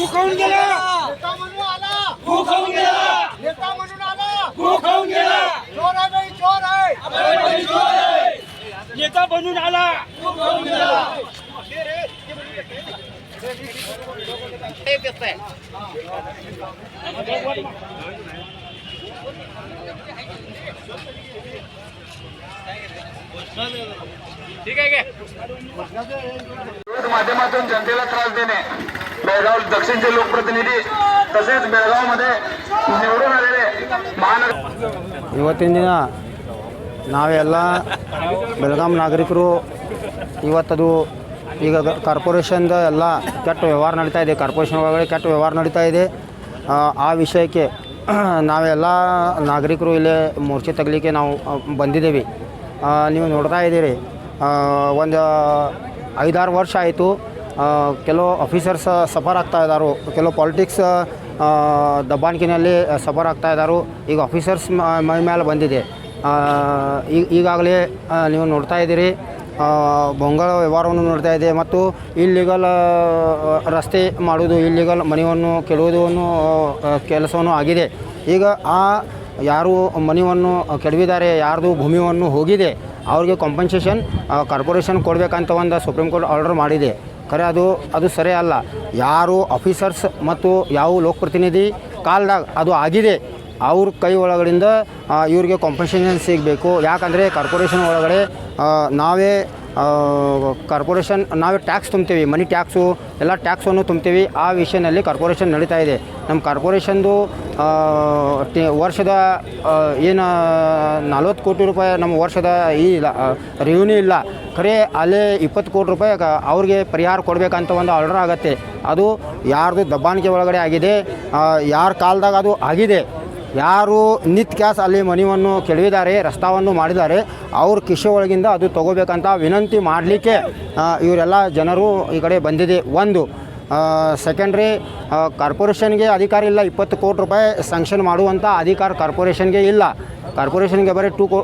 तू खाऊन गेला. नेता म्हणून आला. तू खाऊन गेला. नेता म्हणून आला. तू खाऊन गेला. चोर आहे चोर आहे. चोर आहे. नेता बनून आला. खाऊन गेला. ठीक आहे माध्यमातून जनतेला त्रास देणे बेळगाव दक्षिणचे लोकप्रतिनिधी तसेच बेळगावमध्ये निवडून आलेले महानगर ಇವತ್ತಿನ ದಿನ ನಾವೆಲ್ಲ ಬೆಳಗಾಂ ನಾಗರಿಕರು ಇವತ್ತದು ಈಗ ಕಾರ್ಪೊರೇಷನ್ದ ಎಲ್ಲ ಕೆಟ್ಟ ವ್ಯವಹಾರ ನಡೀತಾ ಇದೆ ಕಾರ್ಪೊರೇಷನ್ ಒಳಗಡೆ ಕೆಟ್ಟ ವ್ಯವಹಾರ ನಡೀತಾ ಇದೆ ಆ, ಆ ವಿಷಯಕ್ಕೆ ನಾವೆಲ್ಲ ನಾಗರಿಕರು ಇಲ್ಲೇ ಮೋರ್ಚೆ ತಗಲಿಕ್ಕೆ ನಾವು ಆ, ಬಂದಿದ್ದೇವೆ ಆ, ನೀವು ನೋಡ್ತಾ ಇದ್ದೀರಿ ಒಂದು ಐದಾರು ವರ್ಷ ಆಯಿತು ಕೆಲವು ಆಫೀಸರ್ಸ್ ಸಫರ್ ಆಗ್ತಾ ಇದ್ದಾರೆ ಕೆಲವು ಪಾಲಿಟಿಕ್ಸ್ ದಬ್ಬಾಣಿಕಿನಲ್ಲಿ ಸಫರ್ ಆಗ್ತಾ ಇದ್ದಾರೆ ಈಗ ಆಫೀಸರ್ಸ್ ಮೈ ಮೇಲೆ ಬಂದಿದೆ. ಈಗಾಗಲೇ ನೀವು ನೋಡ್ತಾ ಇದ್ದೀರಿ ಬೊಂಗಳ ವ್ಯವಹಾರವನ್ನು ನೋಡ್ತಾ ಇದೆ ಮತ್ತು ಇಲ್ಲಿಗಲ್ ರಸ್ತೆ ಮಾಡುವುದು ಇಲ್ಲಿಗಲ್ ಮನೆಯನ್ನು ಕೆಡುವುದನ್ನು ಕೆಲಸವನ್ನು ಆಗಿದೆ. ಈಗ ಆ, ಯಾರು ಮನೆಯನ್ನು ಕೆಡವಿದ್ದಾರೆ, ಯಾರ್ದು ಭೂಮಿಯನ್ನು ಹೋಗಿದೆ ಅವ್ರಿಗೆ ಕಾಂಪನ್ಸೇಷನ್ ಕಾರ್ಪೊರೇಷನ್ ಕೊಡಬೇಕಂತ ಒಂದು ಸುಪ್ರೀಂ ಕೋರ್ಟ್ ಆರ್ಡರ್ ಮಾಡಿದೆ. ಖರೆ, ಅದು ಅದು ಸರಿ ಅಲ್ಲ. ಯಾರು ಆಫೀಸರ್ಸ್ ಮತ್ತು ಯಾವ ಲೋಕಪ್ರತಿನಿಧಿ ಕಾಲ್ದಾಗ ಅದು ಆಗಿದೆ, ಅವ್ರ ಕೈ ಒಳಗಡೆಯಿಂದ ಇವ್ರಿಗೆ ಕಾಂಪನ್ಸೇಷನ್ ಸಿಗಬೇಕು. ಯಾಕಂದರೆ ಕಾರ್ಪೊರೇಷನ್ ಒಳಗಡೆ ನಾವೇ ಕಾರ್ಪೊರೇಷನ್ ನಾವೇ ಟ್ಯಾಕ್ಸ್ ತುಂಬ್ತೀವಿ ಮನಿ ಟ್ಯಾಕ್ಸು ಎಲ್ಲ ಟ್ಯಾಕ್ಸನ್ನು ತುಂಬ್ತೀವಿ. ಆ ವಿಷಯದಲ್ಲಿ ಕಾರ್ಪೊರೇಷನ್ ನಡೀತಾ ಇದೆ. ನಮ್ಮ ಕಾರ್ಪೊರೇಷನ್ದು ವರ್ಷದ ಏನು, ನಲ್ವತ್ತು ಕೋಟಿ ರೂಪಾಯಿ ನಮ್ಮ ವರ್ಷದ ಈ ಇಲ್ಲ ರೆವಿನ್ಯೂ ಇಲ್ಲ. ಖರೆ ಅಲ್ಲೇ ಇಪ್ಪತ್ತು ಕೋಟಿ ರೂಪಾಯಿ ಅವ್ರಿಗೆ ಪರಿಹಾರ ಕೊಡಬೇಕಂತ ಒಂದು ಆರ್ಡರ್ ಆಗುತ್ತೆ. ಅದು ಯಾರ್ದು ದಬ್ಬಾಣಿಕೆ ಒಳಗಡೆ ಆಗಿದೆ ಯಾರ ಕಾಲದಾಗ ಅದು ಆಗಿದೆ. ಯಾರು ನಿತ್ ಕ್ಯಾಸ್ ಅಲ್ಲಿ ಮನೆಯನ್ನು ಕೆಡವಿದ್ದಾರೆ, ರಸ್ತಾವನ್ನು ಮಾಡಿದ್ದಾರೆ, ಅವ್ರ ಕಿಶೆ ಒಳಗಿಂದ ಅದು ತಗೋಬೇಕಂತ ವಿನಂತಿ ಮಾಡಲಿಕ್ಕೆ ಇವರೆಲ್ಲ ಜನರು ಈ ಕಡೆ ಬಂದಿದೆ. ಒಂದು ಸೆಕೆಂಡ್ರಿ ಕಾರ್ಪೊರೇಷನ್ಗೆ ಅಧಿಕಾರ ಇಲ್ಲ. ಇಪ್ಪತ್ತು ಕೋಟಿ ರೂಪಾಯಿ ಸ್ಯಾಂಕ್ಷನ್ ಮಾಡುವಂಥ ಅಧಿಕಾರ ಕಾರ್ಪೊರೇಷನ್ಗೆ ಇಲ್ಲ. ಕಾರ್ಪೊರೇಷನ್ಗೆ ಬರೀ ಟೂ ಕೋ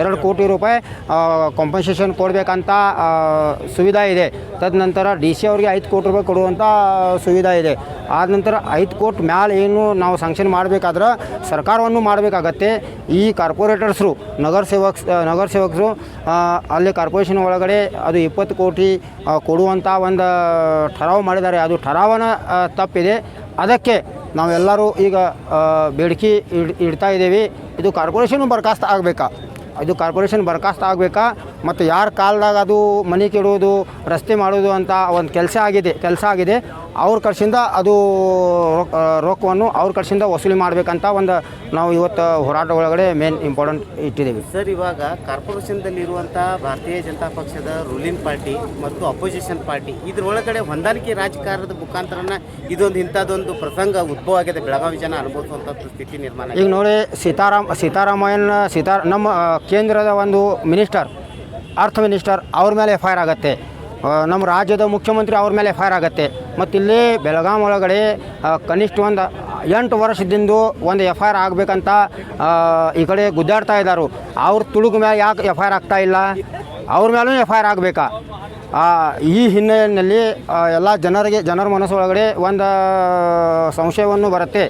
ಎರಡು ಕೋಟಿ ರೂಪಾಯಿ ಕಾಂಪನ್ಸೇಷನ್ ಕೊಡಬೇಕಂತ ಸುವಿಧಾ ಇದೆ. ತದನಂತರ ಡಿ ಸಿ ಅವ್ರಿಗೆ ಐದು ಕೋಟಿ ರೂಪಾಯಿ ಕೊಡುವಂಥ ಸುವಿಧಾ ಇದೆ. ಆದ ನಂತರ ಐದು ಕೋಟಿ ಮ್ಯಾಲೆ ಏನು ನಾವು ಸ್ಯಾಂಕ್ಷನ್ ಮಾಡಬೇಕಾದ್ರೆ ಸರ್ಕಾರವನ್ನು ಮಾಡಬೇಕಾಗತ್ತೆ. ಈ ಕಾರ್ಪೊರೇಟರ್ಸ್ರು, ನಗರ ಸೇವಕ್ ನಗರ ಸೇವಕರು ಅಲ್ಲಿ ಕಾರ್ಪೊರೇಷನ್ ಒಳಗಡೆ ಅದು ಇಪ್ಪತ್ತು ಕೋಟಿ ಕೊಡುವಂಥ ಒಂದು ಠರಾವು ಮಾಡಿದ್ದಾರೆ. ಅದು ಠರಾವನ ತಪ್ಪಿದೆ. ಅದಕ್ಕೆ ನಾವೆಲ್ಲರೂ ಈಗ ಬೇಡಿಕೆ ಇಡ್, ಇಡ್ತಾ ಇದ್ದೀವಿ. ಇದು ಕಾರ್ಪೊರೇಷನು ಬರ್ಖಾಸ್ತು ಆಗಬೇಕಾ? ಇದು ಕಾರ್ಪೊರೇಷನ್ ಬರ್ಖಾಸ್ತು ಆಗಬೇಕಾ? ಮತ್ತು ಯಾರ ಕಾಲದಾಗ ಅದು ಮನೆ ಕೆಡೋದು, ರಸ್ತೆ ಮಾಡೋದು ಅಂತ ಒಂದು ಕೆಲಸ ಆಗಿದೆ ಕೆಲಸ ಆಗಿದೆ. ಅವ್ರ ಕಡೆಯಿಂದ ಅದು ರೊಕ್ಕ ರೊಕ್ಕವನ್ನು ಅವ್ರ ಕಡೆಯಿಂದ ವಸೂಲಿ ಮಾಡಬೇಕಂತ ಒಂದು ನಾವು ಇವತ್ತು ಹೋರಾಟ ಒಳಗಡೆ ಮೇನ್ ಇಂಪಾರ್ಟೆಂಟ್ ಇಟ್ಟಿದ್ದೀವಿ. ಸರ್ ಇವಾಗ ಕಾರ್ಪೊರೇಷನ್ದಲ್ಲಿರುವಂಥ ಭಾರತೀಯ ಜನತಾ ಪಕ್ಷದ ರೂಲಿಂಗ್ ಪಾರ್ಟಿ ಮತ್ತು ಅಪೋಸಿಷನ್ ಪಾರ್ಟಿ ಇದ್ರೊಳಗಡೆ ಹೊಂದಾಣಿಕೆ ರಾಜಕಾರಣದ ಮುಖಾಂತರನ ಇದೊಂದು ಇಂಥದ್ದೊಂದು ಪ್ರಸಂಗ ಉದ್ಭವ ಆಗಿದೆ ಬೆಳಗಾವಿ ಜನ ಅನುಭವಿಸುವಂಥ ಸ್ಥಿತಿ ನಿರ್ಮಾಣ ಈಗ ನೋಡಿ ಸೀತಾರಾಮ್ ಸೀತಾರಾಮಯ್ಯನ ಸೀತಾ ನಮ್ಮ ಕೇಂದ್ರದ ಒಂದು ಮಿನಿಸ್ಟರ್ ಅರ್ಥ ಮಿನಿಸ್ಟರ್ ಅವ್ರ ಮೇಲೆ ಎಫ್ ಐ ಆರ್ ಆಗುತ್ತೆ. ನಮ್ಮ ರಾಜ್ಯದ ಮುಖ್ಯಮಂತ್ರಿ ಅವ್ರ ಮೇಲೆ ಆರ್ ಆಗುತ್ತೆ. ಮತ್ತು ಇಲ್ಲಿ ಬೆಳಗಾಂ ಒಳಗಡೆ ಕನಿಷ್ಠ ಒಂದು ಎಂಟು ವರ್ಷದಿಂದ ಒಂದು ಎಫ್ ಐ ಆರ್ ಆಗಬೇಕಂತ ಈ ಕಡೆ ಗುದ್ದಾಡ್ತಾ ಇದ್ದಾರೆ ಅವ್ರ ತುಳುಗು ಮೇಲೆ ಯಾಕೆ ಎಫ್ ಐ ಆರ್ ಆಗ್ತಾ ಇಲ್ಲ? ಅವ್ರ ಮೇಲೂ ಎಫ್ ಐ ಆರ್ ಆಗಬೇಕಾ? ಈ ಹಿನ್ನೆಲೆಯಲ್ಲಿ ಎಲ್ಲ ಜನರಿಗೆ, ಜನರ ಮನಸ್ಸೊಳಗಡೆ ಒಂದು ಸಂಶಯವನ್ನು ಬರುತ್ತೆ.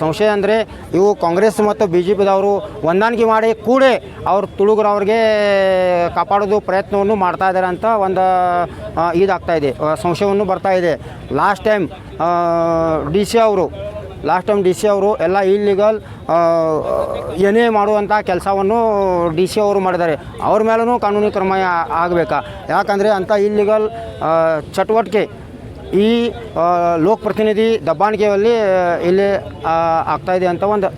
ಸಂಶಯ ಅಂದರೆ ಇವು ಕಾಂಗ್ರೆಸ್ ಮತ್ತು ಬಿ ಜೆ ಪಿದವರು ಹೊಂದಾಣಿಕೆ ಮಾಡಿ ಕೂಡ ಅವ್ರು ತುಳುಗರವ್ರಿಗೆ ಕಾಪಾಡೋದು ಪ್ರಯತ್ನವನ್ನು ಮಾಡ್ತಾ ಇದ್ದಾರೆ ಅಂತ ಒಂದು ಇದಾಗ್ತಾ ಇದೆ ಸಂಶಯವನ್ನು ಬರ್ತಾ ಇದೆ. ಲಾಸ್ಟ್ ಟೈಮ್ ಡಿ ಸಿ ಅವರು ಲಾಸ್ಟ್ ಟೈಮ್ ಡಿ ಸಿ ಅವರು ಎಲ್ಲ ಇಲ್ಲಿಗಲ್ ಏನೇ ಮಾಡುವಂಥ ಕೆಲಸವನ್ನು ಡಿ ಸಿ ಅವರು ಮಾಡಿದ್ದಾರೆ. ಅವ್ರ ಮೇಲೂ ಕಾನೂನು ಕ್ರಮ ಆಗಬೇಕಾ? ಯಾಕಂದರೆ ಅಂಥ ಇಲ್ಲಿಗಲ್ ಚಟುವಟಿಕೆ ಈ ಲೋಕ್ ಲೋಕಪ್ರತಿನಿಧಿ ದಬ್ಬಾಣಿಕೆಯಲ್ಲಿ ಇಲ್ಲಿ ಆಗ್ತಾ ಇದೆ ಅಂತ ಒಂದು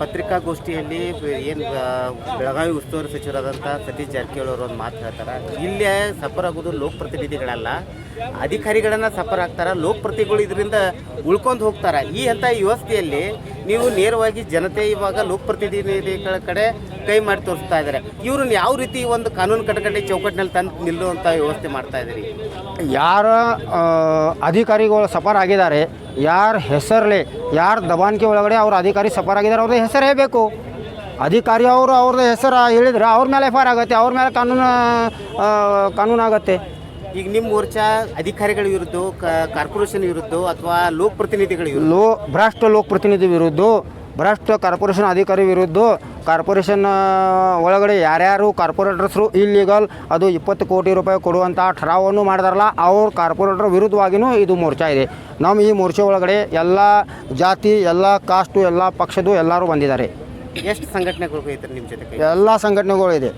ಪತ್ರಿಕಾಗೋಷ್ಠಿಯಲ್ಲಿ ಏನು ಬೆಳಗಾವಿ ಉಸ್ತುವಾರಿ ಸಚಿವರಾದಂಥ ಸತೀಶ್ ಜಾರಕಿಹೊಳಿ ಅವರು ಒಂದು ಮಾತು ಹೇಳ್ತಾರೆ. ಇಲ್ಲೇ ಸಫರ್ ಆಗೋದು ಲೋಕಪ್ರತಿನಿಧಿಗಳಲ್ಲ ಅಧಿಕಾರಿಗಳನ್ನ ಸಫರ್ ಆಗ್ತಾರೆ ಲೋಕಪ್ರತಿಗಳು ಇದರಿಂದ ಉಳ್ಕೊಂಡು ಹೋಗ್ತಾರೆ. ಈ ಅಂತ ವ್ಯವಸ್ಥೆಯಲ್ಲಿ ನೀವು ನೇರವಾಗಿ ಜನತೆ ಇವಾಗ ಲೋಕಪ್ರತಿನಿಧಿಗಳ ಕಡೆ ಕೈ ಮಾಡಿ ತೋರಿಸ್ತಾ ಇದ್ದಾರೆ. ಇವ್ರನ್ನ ಯಾವ ರೀತಿ ಒಂದು ಕಾನೂನು ಕಟಕಟೆ ಚೌಕಟ್ಟಿನಲ್ಲಿ ತಂದು ನಿಲ್ಲುವಂಥ ವ್ಯವಸ್ಥೆ ಮಾಡ್ತಾ ಇದ್ದೀರಿ? ಯಾರ ಅಧಿಕಾರಿಗಳು ಸಫರ್ ಆಗಿದ್ದಾರೆ, ಯಾರ ಹೆಸರಲ್ಲಿ ಯಾರ ದಬಾಣಿಕೆ ಒಳಗಡೆ ಅವ್ರ ಅಧಿಕಾರಿ ಸಫರ್ ಆಗಿದ್ದಾರೆ, ಅವ್ರದ್ದು ಹೆಸರೇ ಬೇಕು. ಅಧಿಕಾರಿ ಅವರು ಅವ್ರದ್ದು ಹೆಸರು ಹೇಳಿದ್ರೆ ಅವ್ರ ಮೇಲೆ ಎಫ್ ಆಗುತ್ತೆ, ಅವ್ರ ಮೇಲೆ ಕಾನೂನು ಕಾನೂನು ಆಗುತ್ತೆ ಈಗ ನಿಮ್ಮ ಮೋರ್ಚಾ ಅಧಿಕಾರಿಗಳ ವಿರುದ್ಧ ಕಾರ್ಪೊರೇಷನ್ ವಿರುದ್ಧ ಅಥವಾ ಲೋಕಪ್ರತಿನಿಧಿಗಳ ವಿರುದ್ಧ? ಲೋ ಭ್ರಷ್ಟ ಲೋಕಪ್ರತಿನಿಧಿ ವಿರುದ್ಧ ಭ್ರಷ್ಟ ಕಾರ್ಪೊರೇಷನ್ ಅಧಿಕಾರಿ ವಿರುದ್ಧ ಕಾರ್ಪೊರೇಷನ್ ಒಳಗಡೆ ಯಾರ್ಯಾರು ಕಾರ್ಪೊರೇಟರ್ಸ್ರು ಇಲ್ಲೀಗಲ್ ಅದು ಇಪ್ಪತ್ತು ಕೋಟಿ ರೂಪಾಯಿ ಕೊಡುವಂಥ ಠರಾವನ್ನು ಮಾಡಿದಾರಲ್ಲ ಅವ್ರ ಕಾರ್ಪೊರೇಟರ್ ವಿರುದ್ಧವಾಗಿಯೂ ಇದು ಮೋರ್ಚಾ ಇದೆ. ನಮ್ಮ ಈ ಮೋರ್ಚೆ ಒಳಗಡೆ ಎಲ್ಲ ಜಾತಿ ಎಲ್ಲ ಕಾಸ್ಟು ಎಲ್ಲ ಪಕ್ಷದ್ದು ಎಲ್ಲರೂ ಬಂದಿದ್ದಾರೆ. ಎಷ್ಟು ಸಂಘಟನೆಗಳು ನಿಮ್ಮ ಜೊತೆ ಎಲ್ಲ ಸಂಘಟನೆಗಳು ಇದೆ.